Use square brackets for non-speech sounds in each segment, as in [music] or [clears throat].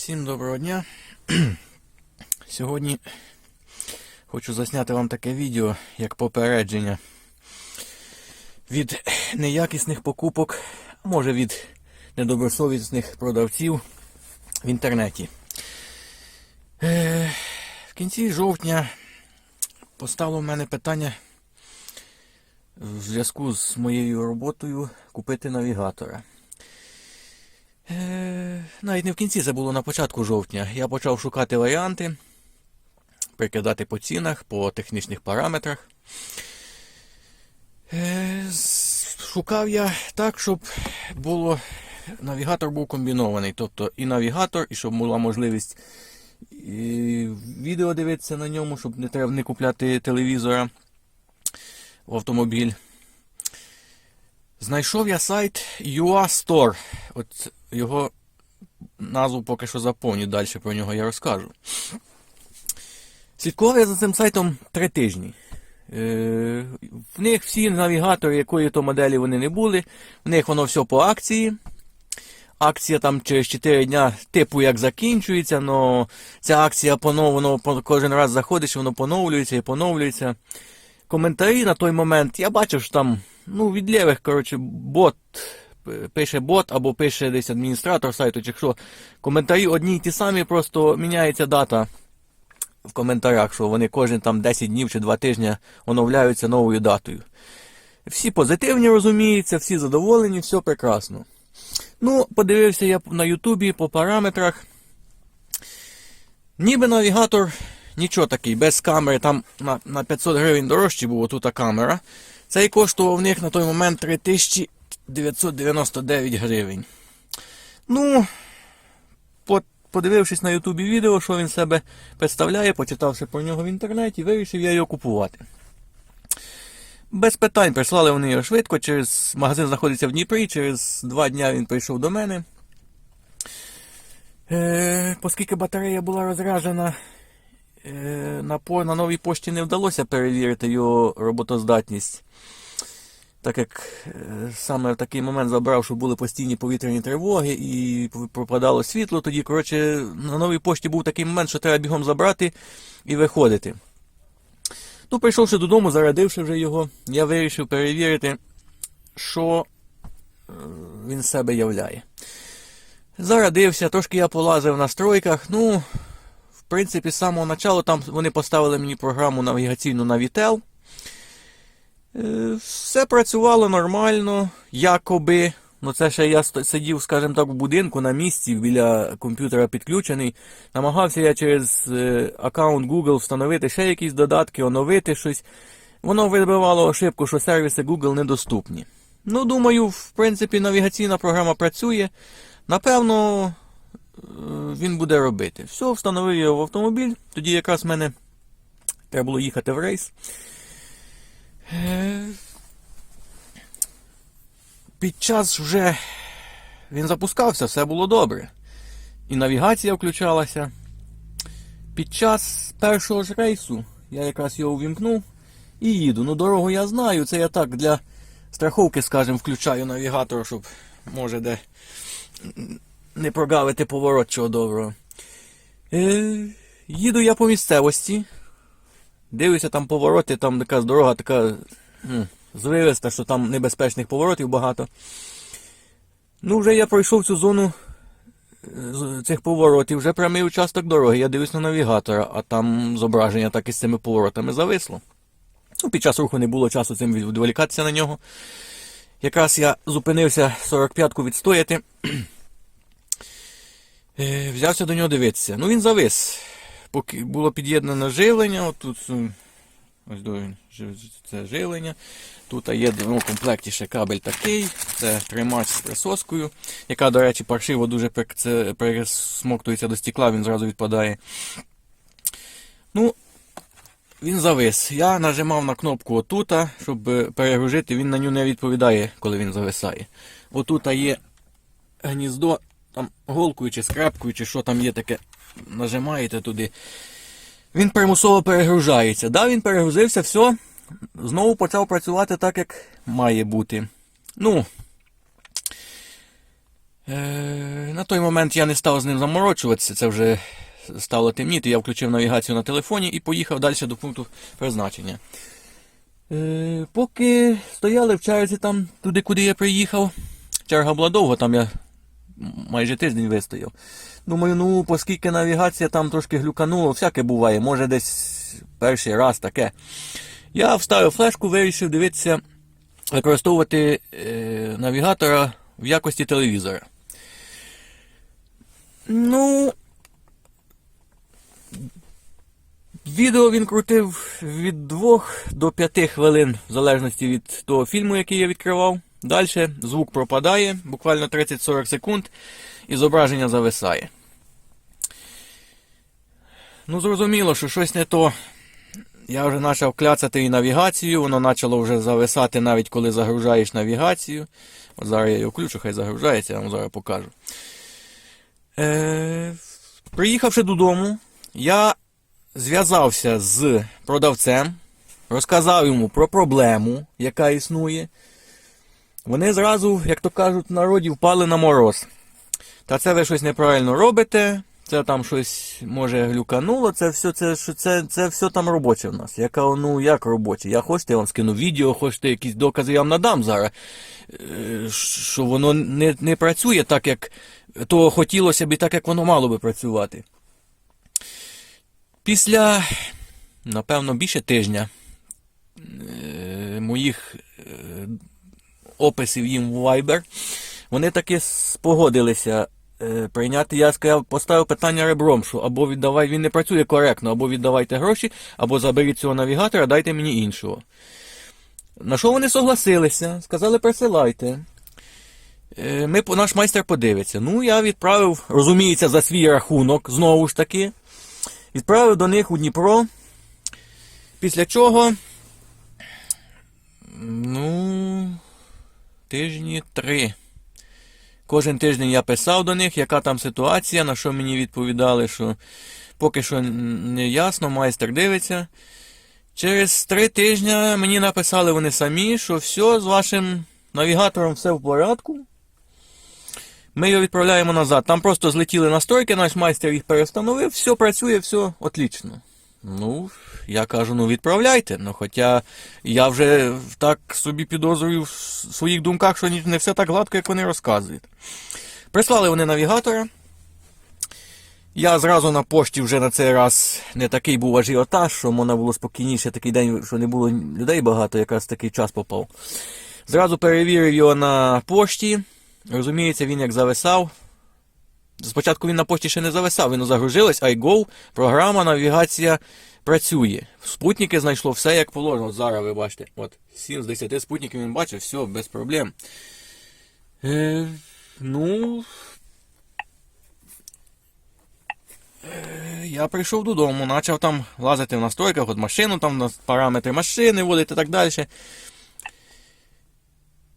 Всім доброго дня. [clears throat] Сьогодні хочу засняти вам таке відео як попередження від неякісних покупок, а може від недобросовісних продавців в інтернеті. Е, в кінці жовтня постало в мене питання в зв'язку з моєю роботою купити навігатора. Е, Навіть не в кінці, це було на початку жовтня. Я почав шукати варіанти, прикидати по цінах, по технічних параметрах. Е, Шукав я так, щоб було. Навігатор був комбінований. Тобто і навігатор, і щоб була можливість і відео дивитися на ньому, щоб не треба не купляти телевізора в автомобіль. Знайшов я сайт UA Store. От його назву поки що заповню, далі про нього я розкажу. Слідкував я за цим сайтом три тижні. Е, в них всі навігатори, якої то моделі вони не були, в них воно все по акції. Акція там через 4 дня, типу, як закінчується, але ця акція поновлено кожен раз заходиш, воно поновлюється і поновлюється. Коментарі на той момент я бачив, що там, ну, від лівих, коротше, бот пише бот або пише десь адміністратор сайту, чи що. Коментарі одні й ті самі, просто міняється дата в коментарях, що вони кожен там 10 днів чи 2 тижні оновляються новою датою. Всі позитивні розуміються, всі задоволені, все прекрасно. Ну, подивився я на Ютубі по параметрах. Ніби навігатор нічого такий, без камери, там на, на 500 гривень дорожче було тут камера. Цей коштував в них на той момент 3999 гривень. Ну, подивившись на Ютубі відео, що він себе представляє, почитавши про нього в інтернеті, вирішив я його купувати. Без питань прислали вони його швидко. Через магазин знаходиться в Дніпрі. Через два дня він прийшов до мене. Е, оскільки батарея була розряджена, е, на, на новій пошті не вдалося перевірити його роботоздатність. Так як е, саме в такий момент забрав, що були постійні повітряні тривоги і пропадало світло, тоді, коротше, на новій пошті був такий момент, що треба бігом забрати і виходити. Ну, прийшовши додому, зарадивши вже його, я вирішив перевірити, що е, він себе являє. Зарадився, трошки я полазив в настройках. Ну, в принципі, з самого початку там вони поставили мені програму навігаційну на Vitel. Е, Все працювало нормально, якоби. Ну, це ще я сидів, скажімо так, в будинку на місці біля комп'ютера підключений. Намагався я через е, аккаунт Google встановити ще якісь додатки, оновити щось. Воно вибивало ошибку, що сервіси Google недоступні. Ну, думаю, в принципі, навігаційна програма працює. Напевно, е, він буде робити. Все, встановив його в автомобіль. Тоді якраз в мене треба було їхати в рейс. Під час вже він запускався, все було добре. І навігація включалася. Під час першого ж рейсу я якраз його увімкнув і їду. Ну, дорогу я знаю, це я так для страховки, скажімо, включаю навігатор, щоб може де не прогавити поворот чого доброго. Е, їду я по місцевості. Дивлюся там повороти, там якась дорога така звивиста, що там небезпечних поворотів багато. Ну, вже я пройшов цю зону е, цих поворотів, вже прямий участок дороги. Я дивлюсь на навігатора, а там зображення так із цими поворотами зависло. Ну, під час руху не було часу цим відволікатися на нього. Якраз я зупинився 45-ку відстояти. [clears throat] Е, Взявся до нього дивитися. Ну він завис. Поки було під'єднане живлення, от тут ось до це живлення. Тут є ну, в комплекті ще кабель такий, це тримач з присоскою, яка, до речі, паршиво дуже присмоктується до стекла, він зразу відпадає. Ну, він завис. Я нажимав на кнопку отута, щоб е, перегрузити, він на нього не відповідає, коли він зависає. Отута є гніздо, там голкою чи скрепкою, чи що там є таке, нажимаєте туди. Він примусово перегружається. Да, він перегрузився, все. Знову почав працювати так, як має бути. Ну. Е, на той момент я не став з ним заморочуватися, це вже стало темніти. Я включив навігацію на телефоні і поїхав далі до пункту призначення. Е, поки стояли в черзі там, туди, куди я приїхав. Черга була довго, там я майже тиждень вистояв. Думаю, ну, оскільки навігація там трошки глюканула, всяке буває, може десь перший раз таке. Я вставив флешку, вирішив дивитися, використовувати е, навігатора в якості телевізора. Ну. Відео він крутив від 2 до 5 хвилин, в залежності від того фільму, який я відкривав. Далі звук пропадає, буквально 30-40 секунд, і зображення зависає. Ну, зрозуміло, що щось не то. Я вже почав кляцати і навігацію, воно почало вже зависати навіть коли загружаєш навігацію. От зараз я його включу, хай загружається, я вам зараз покажу. Е, приїхавши додому, я зв'язався з продавцем, розказав йому про проблему, яка існує. Вони зразу, як то кажуть, народі впали на мороз. Та це ви щось неправильно робите, це там щось може глюкануло, це все, це, це, це все там робоче в нас. Я кажу, ну як робоче? Я хочете, я вам скину відео, хочете якісь докази, я вам надам зараз. Е, Що воно не, не працює так, як то хотілося б і так, як воно мало би працювати. Після, напевно, більше тижня е, моїх е, описів їм в Viber, вони таки спогодилися прийняти. Я сказав, поставив питання ребром, що або віддавай, він не працює коректно, або віддавайте гроші, або заберіть цього навігатора, дайте мені іншого. На що вони согласилися? Сказали, присилайте. Е, Ми, наш майстер подивиться. Ну, я відправив, розуміється, за свій рахунок, знову ж таки. Відправив до них у Дніпро. Після чого. Ну. Тижні три. Кожен тиждень я писав до них, яка там ситуація, на що мені відповідали, що поки що не ясно, майстер дивиться. Через три тижні мені написали вони самі, що все з вашим навігатором все в порядку. Ми його відправляємо назад. Там просто злетіли настройки, наш майстер їх перестановив, все працює, все отлично. Ну, я кажу, ну відправляйте. Ну, хоча я вже так собі підозрюю в своїх думках, що не все так гладко, як вони розказують. Прислали вони навігатора. Я зразу на пошті вже на цей раз не такий був ажіотаж, що можна було спокійніше такий день, що не було людей багато, якраз такий час попав. Зразу перевірив його на пошті. Розуміється, він як зависав. Спочатку він на пошті ще не зависав, він загружилось, iGo, програма, навігація працює. Спутники знайшло все як положено. От зараз ви бачите. От 7 з 10 спутників він бачив, все, без проблем. Е, ну. Е, Я прийшов додому, почав там лазити в настройках, от машину, там параметри машини вводити і так далі.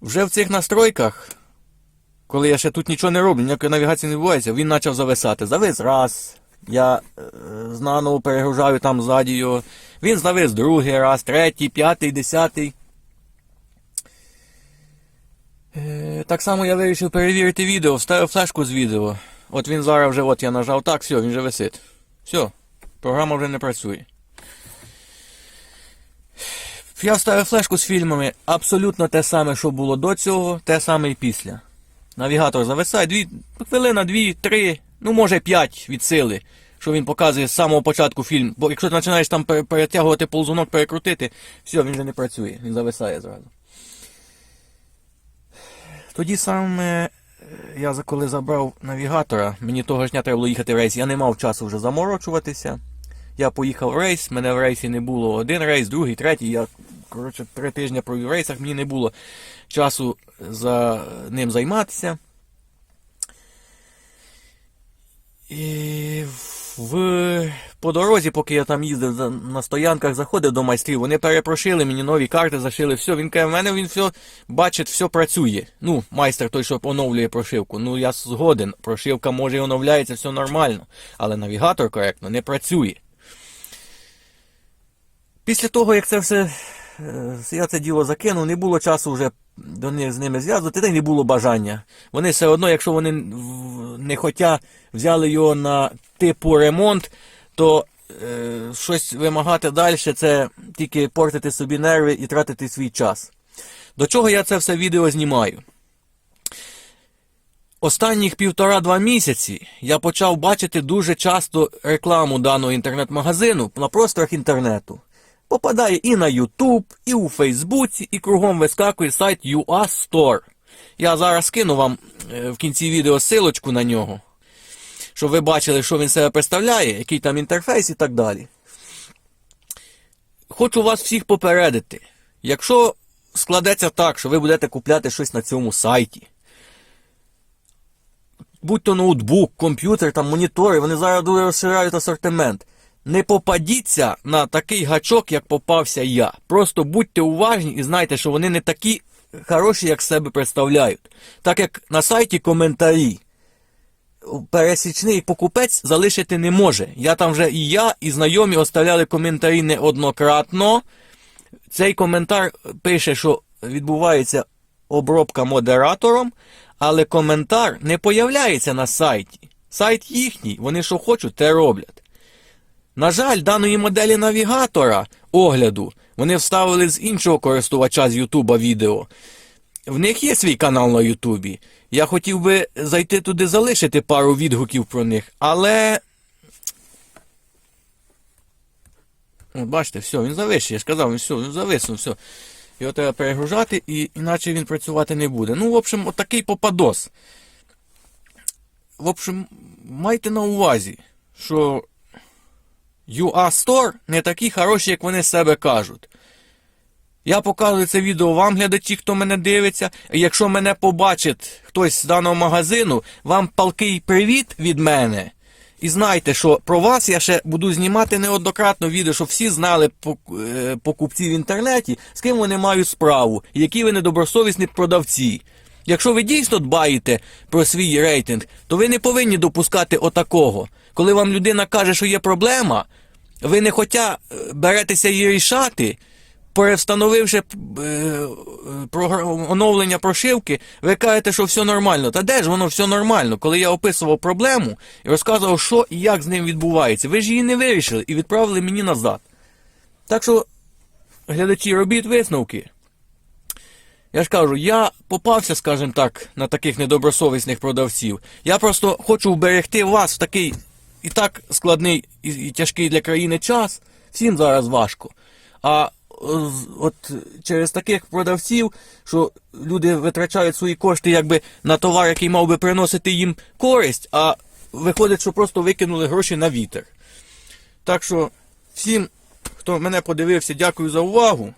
Вже в цих настройках коли я ще тут нічого не роблю, ніякої навігації не відбувається, він почав зависати. Завис раз. Я е, знаново перегружаю там ззаді його. Він завис другий раз, третій, п'ятий, десятий. Е, так само я вирішив перевірити відео, вставив флешку з відео. От він зараз вже, от я нажав так, все, він вже висить. Все, програма вже не працює. Я вставив флешку з фільмами. Абсолютно те саме, що було до цього, те саме і після. Навігатор зависає, дві, хвилина, дві, три, ну може п'ять від сили, що він показує з самого початку фільм. Бо якщо ти починаєш там перетягувати ползунок, перекрутити, все, він вже не працює, він зависає зразу. Тоді саме е, я коли забрав навігатора, мені того ж дня треба було їхати в рейс, я не мав часу вже заморочуватися. Я поїхав в рейс, мене в рейсі не було один рейс, другий, третій. Я коротше три тижні провів в рейсах, мені не було часу за ним займатися. І в по дорозі, поки я там їздив на стоянках, заходив до майстрів, вони перепрошили мені нові карти, зашили, все. Він каже, в мене він все бачить, все працює. Ну, майстер той, що оновлює прошивку. Ну, я згоден, прошивка може і оновляється, все нормально. Але навігатор коректно не працює. Після того, як це все я це діло закинув, не було часу вже до них з ними зв'язувати, та й не було бажання. Вони все одно, якщо вони не хотя взяли його на типу ремонт, то е, щось вимагати далі це тільки портити собі нерви і тратити свій час. До чого я це все відео знімаю? Останніх півтора-два місяці я почав бачити дуже часто рекламу даного інтернет-магазину на просторах інтернету. Попадає і на YouTube, і у Фейсбуці, і кругом вискакує сайт UA Store. Я зараз скину вам е, в кінці відео силочку на нього, щоб ви бачили, що він себе представляє, який там інтерфейс і так далі. Хочу вас всіх попередити. Якщо складеться так, що ви будете купляти щось на цьому сайті, будь то ноутбук, комп'ютер, там монітори, вони зараз дуже розширяють асортимент. Не попадіться на такий гачок, як попався я. Просто будьте уважні і знайте, що вони не такі хороші, як себе представляють. Так як на сайті коментарі пересічний покупець залишити не може. Я там вже і я, і знайомі оставляли коментарі неоднократно. Цей коментар пише, що відбувається обробка модератором, але коментар не появляється на сайті. Сайт їхній, вони що хочуть, те роблять. На жаль, даної моделі навігатора огляду вони вставили з іншого користувача з Ютуба відео. В них є свій канал на Ютубі. Я хотів би зайти туди залишити пару відгуків про них, але. От бачите, все, він завис, я ж казав, він все, він зависнув, все. Його треба перегружати, і іначе він працювати не буде. Ну, в общем, отакий попадос. В общем, майте на увазі, що UA Store не такі хороші, як вони себе кажуть. Я показую це відео вам, глядачі, хто мене дивиться. Якщо мене побачить хтось з даного магазину, вам палкий привіт від мене. І знайте, що про вас я ще буду знімати неоднократно відео, щоб всі знали е, покупці в інтернеті, з ким вони мають справу, які ви недобросовісні продавці. Якщо ви дійсно дбаєте про свій рейтинг, то ви не повинні допускати отакого. Коли вам людина каже, що є проблема, ви не хотя е, беретеся її рішати, перевстановивши е, оновлення прошивки, ви кажете, що все нормально. Та де ж воно все нормально? Коли я описував проблему і розказував, що і як з ним відбувається, ви ж її не вирішили і відправили мені назад. Так що, глядачі, робіть висновки. Я ж кажу, я попався, скажімо так, на таких недобросовісних продавців. Я просто хочу вберегти вас в такий і так складний і, тяжкий для країни час. Всім зараз важко. А е, от через таких продавців, що люди витрачають свої кошти якби на товар, який мав би приносити їм користь, а виходить, що просто викинули гроші на вітер. Так що всім, хто мене подивився, дякую за увагу.